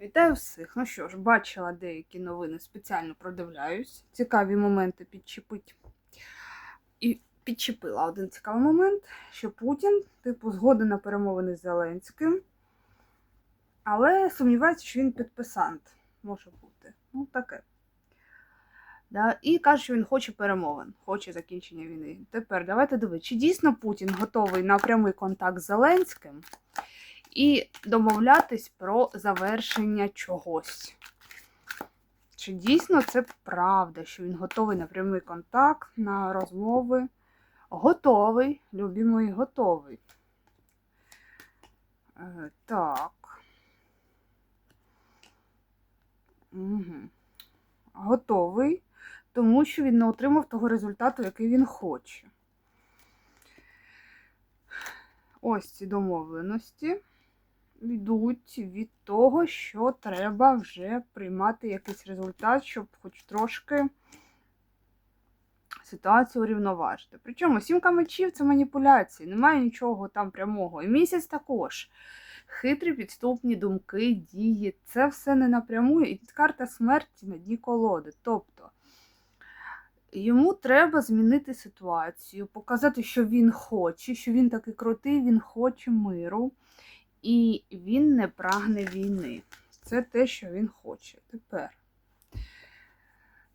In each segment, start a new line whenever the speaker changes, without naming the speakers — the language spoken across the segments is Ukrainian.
Вітаю всіх. Ну що ж, бачила деякі новини, спеціально продивляюсь. Цікаві моменти підчепить. І підчепила один цікавий момент, що Путін, типу, згоден на перемовини з Зеленським, але сумнівається, що він підписант. Може бути. Ну, таке. Да? І каже, що він хоче перемовин, хоче закінчення війни. Тепер давайте дивитися, чи дійсно Путін готовий на прямий контакт з Зеленським і домовлятись про завершення чогось. Чи дійсно це правда, що він готовий на прямий контакт, на розмови? Готовий, любі мої, готовий. Е, так. Угу. Готовий, тому що він не отримав того результату, який він хоче. Ось ці домовленості йдуть від того, що треба вже приймати якийсь результат, щоб хоч трошки ситуацію урівноважити. Причому сімка мечів це маніпуляції, немає нічого там прямого. І місяць також. Хитрі підступні думки, дії. Це все не напряму, і карта смерті на дні колоди. Тобто йому треба змінити ситуацію, показати, що він хоче, що він такий крутий, він хоче миру. І він не прагне війни. Це те, що він хоче. Тепер.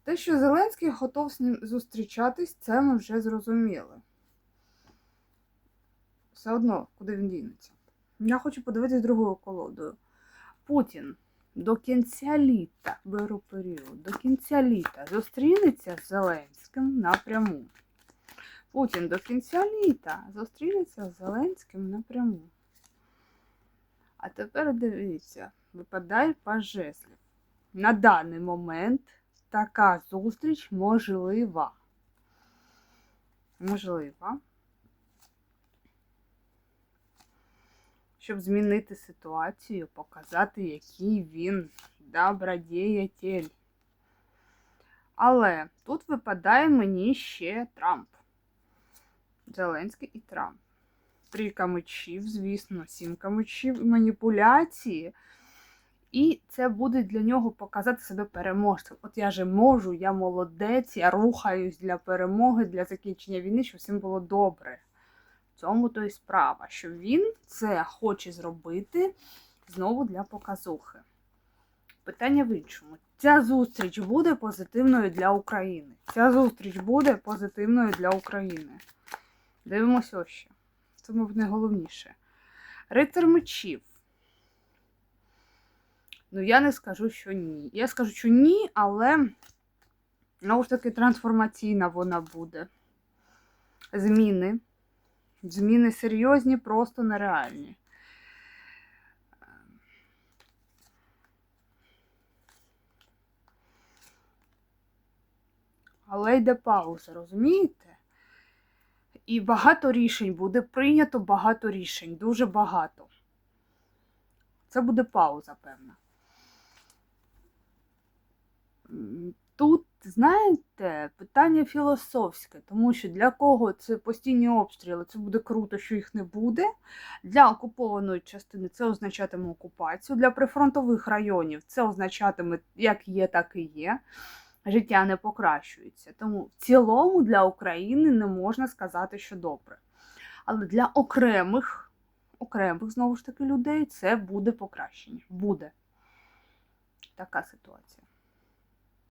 Те, що Зеленський готов з ним зустрічатись, це ми вже зрозуміли. Все одно, куди він дінеться. Я хочу подивитися другою колодою. Путін до кінця літа, беру період, до кінця літа зустрінеться з Зеленським напряму. Путін до кінця літа зустрінеться з Зеленським напряму. А тепер дивіться, випадає паж жезлів. На даний момент така зустріч можлива. Можлива. Щоб змінити ситуацію, показати, який він добродіятель. Але тут випадає мені ще Трамп. Зеленський і Трамп трійка мечів, звісно, сімка мечів, маніпуляції. І це буде для нього показати себе переможцем. От я же можу, я молодець, я рухаюсь для перемоги, для закінчення війни, щоб всім було добре. В цьому то і справа, що він це хоче зробити знову для показухи. Питання в іншому. Ця зустріч буде позитивною для України. Ця зустріч буде позитивною для України. Дивимося ще. Це, мабуть, найголовніше. Рицар мечів. Ну, я не скажу, що ні. Я скажу, що ні, але знову ж таки трансформаційна вона буде. Зміни. Зміни серйозні, просто нереальні. Але йде пауза, розумієте? І багато рішень буде прийнято багато рішень, дуже багато. Це буде пауза, певна. Тут, знаєте, питання філософське, тому що для кого це постійні обстріли, це буде круто, що їх не буде. Для окупованої частини це означатиме окупацію. Для прифронтових районів це означатиме, як є, так і є життя не покращується. Тому в цілому для України не можна сказати, що добре. Але для окремих, окремих, знову ж таки, людей це буде покращення. Буде така ситуація.